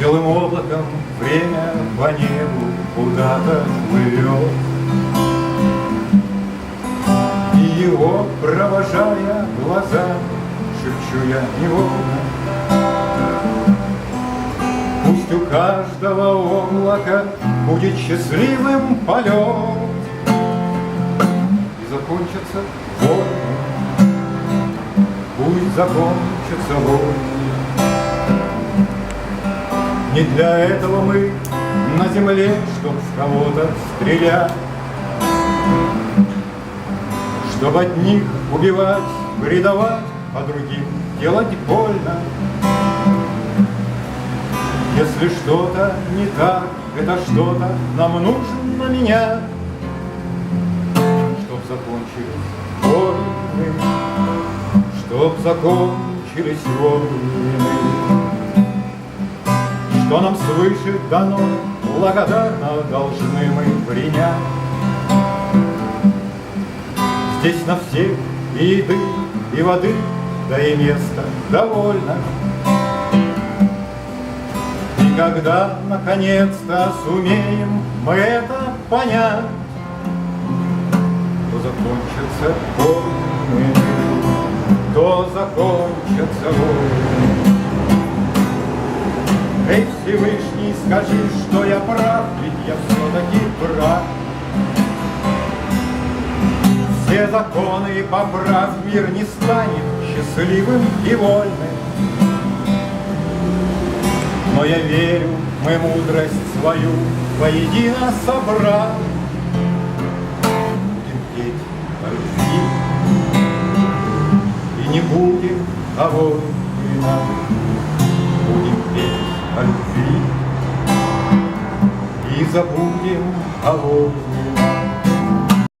Белым облаком время по небу куда-то плывет. И его, провожая глазами, шепчу я невольно. Пусть у каждого облака будет счастливым полет И закончится войны, пусть закончится войны. Не для этого мы на земле, чтоб в кого-то стрелять, Чтоб от них убивать, предавать, а другим делать больно. Если что-то не так, это что-то нам нужно менять, Чтоб закончились войны, Чтоб закончились войны. Что нам свыше дано, благодарно должны мы принять. Здесь на всех и еды, и воды, да и места довольно. И когда наконец-то сумеем мы это понять, то закончатся войны, то закончатся войны. Эй, Всевышний, скажи, что я прав, ведь я все-таки прав. Все законы поправ, мир не станет счастливым и вольным. Но я верю, мы мудрость свою воедино собрал. Будем петь о и не будем о войнах. Забудем о войне.